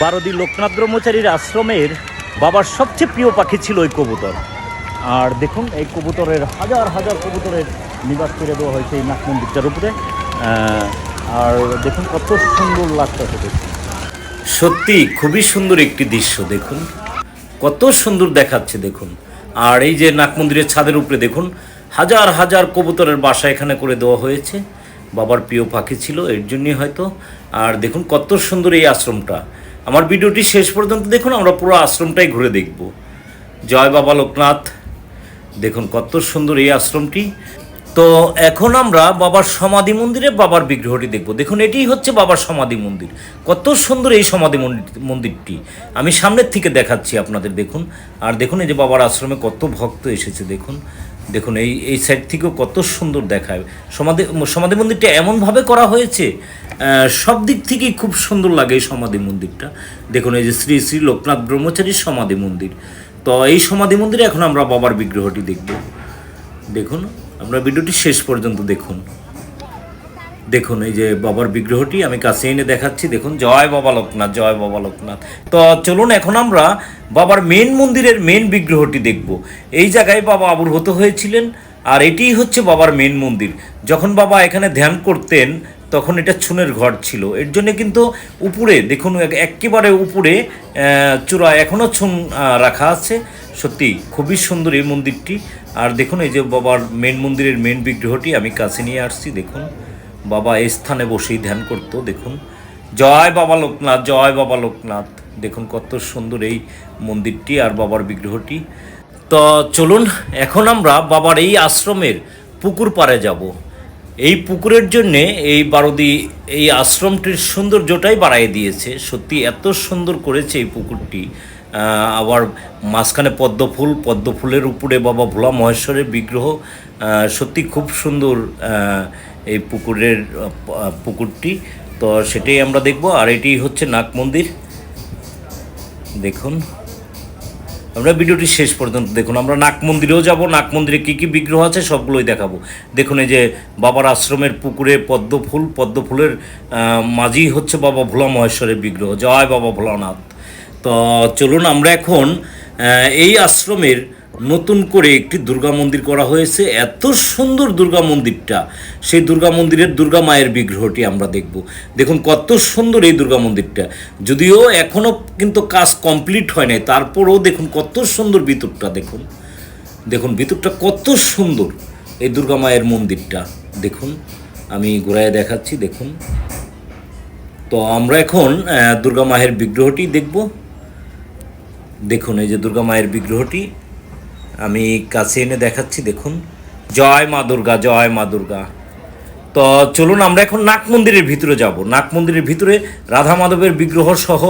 বারদি লোকনাথ ব্রহ্মচারীর আশ্রমের বাবার সবচেয়ে প্রিয় পাখি ছিল ওই কবুতর। আর দেখুন, এই কবুতরের হাজার হাজার কবুতরের নিবাস করে দেওয়া হয়েছে এই নাক মন্দিরটার উপরে। আর দেখুন কত সুন্দর লাগতেছে দেখুন সত্যি খুবই সুন্দর একটি দৃশ্য, দেখুন। কত সুন্দর দেখাচ্ছে, দেখুন। আর এই যে নাক মন্দিরের ছাদের উপরে, দেখুন, হাজার হাজার কবুতরের বাসা এখানে করে দেওয়া হয়েছে। বাবার প্রিয় পাখি ছিল, এর জন্যই হয়তো। আর দেখুন কত সুন্দর এই আশ্রমটা। আমার ভিডিওটি শেষ পর্যন্ত দেখুন, আমরা পুরো আশ্রমটাই ঘুরে দেখব। জয় বাবা লোকনাথ। দেখুন কত সুন্দর এই আশ্রমটি। তো এখন আমরা বাবার সমাধি মন্দিরে বাবার বিগ্রহটি দেখব। দেখুন, এটিই হচ্ছে বাবার সমাধি মন্দির। কত সুন্দর এই সমাধি মন্দির- মন্দিরটি। আমি সামনের থেকে দেখাচ্ছি আপনাদের, দেখুন। আর দেখুন, এই যে বাবার আশ্রমে কত ভক্ত এসেছে, দেখুন। দেখুন, এই এই সাইড থেকেও কত সুন্দর দেখায়। সমাধি সমাধি মন্দিরটা এমনভাবে করা হয়েছে সব দিক থেকেই খুব সুন্দর লাগে এই সমাধি মন্দিরটা। দেখুন, এই যে শ্রী শ্রী লোকনাথ ব্রহ্মচারীর সমাধি মন্দির। তো এই সমাধি মন্দিরে এখন আমরা বাবার বিগ্রহটি দেখব। দেখুন, আমরা ভিডিওটি শেষ পর্যন্ত দেখুন। দেখুন, এই যে বাবার বিগ্রহটি আমি কাছে এনে দেখাচ্ছি। দেখুন, জয় বাবা লোকনাথ, জয় বাবা লোকনাথ। তো চলুন, এখন আমরা বাবার মেন মন্দিরের মেন বিগ্রহটি দেখব। এই জায়গায় বাবা আবির্ভূত হয়েছিলেন, আর এটিই হচ্ছে বাবার মেন মন্দির। যখন বাবা এখানে ধ্যান করতেন, তখন এটা ছুনের ঘর ছিল। এর জন্য কিন্তু উপরে, দেখুন, এক- একেবারে উপরে চূড়া এখনও ছুন রাখা আছে। সত্যি, খুবই সুন্দর এই মন্দিরটি। আর দেখুন, এই যে বাবার মেন মন্দিরের মেন বিগ্রহটি আমি কাছে নিয়ে আসছি, দেখুন। বাবা এই স্থানে বসেই ধ্যান করতো, দেখুন। জয় বাবা লোকনাথ, জয় বাবা লোকনাথ। দেখুন কত সুন্দর এই মন্দিরটি আর বাবার বিগ্রহটি। তো চলুন, এখন আমরা বাবার এই আশ্রমের পুকুর পাড়ে যাব। এই পুকুরের জন্যে এই বারদি, এই আশ্রমটির সৌন্দর্যটাই বাড়াই দিয়েছে। সত্যি এত সুন্দর করেছে এই পুকুরটি। আবার মাঝখানে পদ্মফুল, পদ্মফুলের উপরে বাবা ভোলা মহেশ্বরের বিগ্রহ। সত্যি খুব সুন্দর এই পুকুরের পুকুরটি। তো সেটাই আমরা দেখব। আর এটি হচ্ছে নাগ মন্দির দেখুন। আমরা ভিডিওটি শেষ পর্যন্ত দেখুন, আমরা নাক মন্দিরেও যাব নাক মন্দিরে কী কী বিগ্রহ আছে সবগুলোই দেখাবো। দেখুন এই যে বাবার আশ্রমের পুকুরে পদ্ম ফুল, পদ্ম ফুলের মাঝি হচ্ছে বাবা ভোলা মহেশ্বরের বিগ্রহ। জয় বাবা ভোলানাথ। তো চলুন, আমরা এখন এই আশ্রমের নতুন করে একটি দুর্গা মন্দির করা হয়েছে। এত সুন্দর দুর্গা মন্দিরটা। সেই দুর্গা মন্দিরের দুর্গা মায়ের বিগ্রহটি আমরা দেখব। দেখুন, কত সুন্দর এই দুর্গা মন্দিরটা। যদিও এখনও কিন্তু কাজ কমপ্লিট হয় নাই। তারপরেও দেখুন, কত সুন্দর ভিতরটা দেখুন। দেখুন, ভিতরটা কত সুন্দর এই দুর্গা মায়ের মন্দিরটা। দেখুন, আমি ঘুরায় দেখাচ্ছি, দেখুন। তো আমরা এখন দুর্গা মায়ের বিগ্রহটি দেখব। দেখুন, এই যে দুর্গা মায়ের বিগ্রহটি। আমি কাছে এনে দেখাচ্ছি, দেখুন। জয় মা দুর্গা, জয় মা দুর্গা। তো চলুন, আমরা এখন নাক মন্দিরের ভিতরে যাব। নাক মন্দিরের ভিতরে রাধা মাধবের বিগ্রহ সহ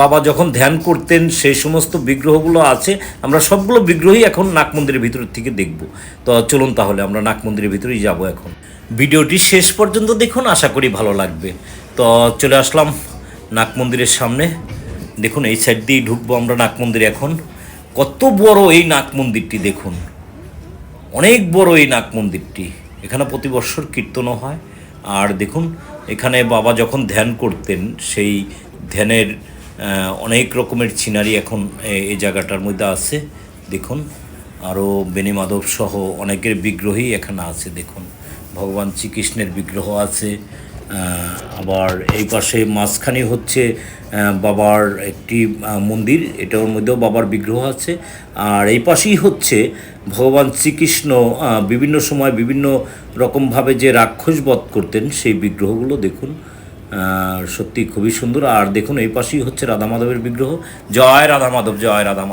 বাবা যখন ধ্যান করতেন সেই সমস্ত বিগ্রহগুলো আছে, আমরা সবগুলো বিগ্রহই এখন নাক মন্দিরের ভিতর থেকে দেখব। তো চলুন তাহলে, আমরা নাক মন্দিরের ভিতরেই যাব এখন। ভিডিওটি শেষ পর্যন্ত দেখুন, আশা করি ভালো লাগবে। তো চলে আসলাম নাক মন্দিরের সামনে। দেখুন, এই সাইড দিয়েই ঢুকবো আমরা নাক মন্দিরে এখন। কত বড় এই নাক মন্দিরটি দেখুন। অনেক বড় এই নাক মন্দিরটি। এখানে প্রতি বছর কীর্তনও হয়। আর দেখুন, এখানে বাবা যখন ধ্যান করতেন, সেই ধ্যানের অনেক রকমের সিনারি এখন এই জায়গাটার মধ্যে আছে। দেখুন, আরও বেনি মাধব সহ অনেকের বিগ্রহই এখানে আছে। দেখুন, ভগবান শ্রীকৃষ্ণের বিগ্রহ আছে। আবার এই পাশে মাঝখানে হচ্ছে বাবার একটি মন্দির। এটার মধ্যেও বাবার বিগ্রহ আছে। আর এই পাশেই হচ্ছে ভগবান শ্রীকৃষ্ণ বিভিন্ন সময় বিভিন্ন রকমভাবে যে রাক্ষস বধ করতেন, সেই বিগ্রহগুলো দেখুন। সত্যি খুবই সুন্দর। আর দেখুন, এই পাশেই হচ্ছে রাধা মাধবের বিগ্রহ। জয় রাধা মাধব জয় রাধা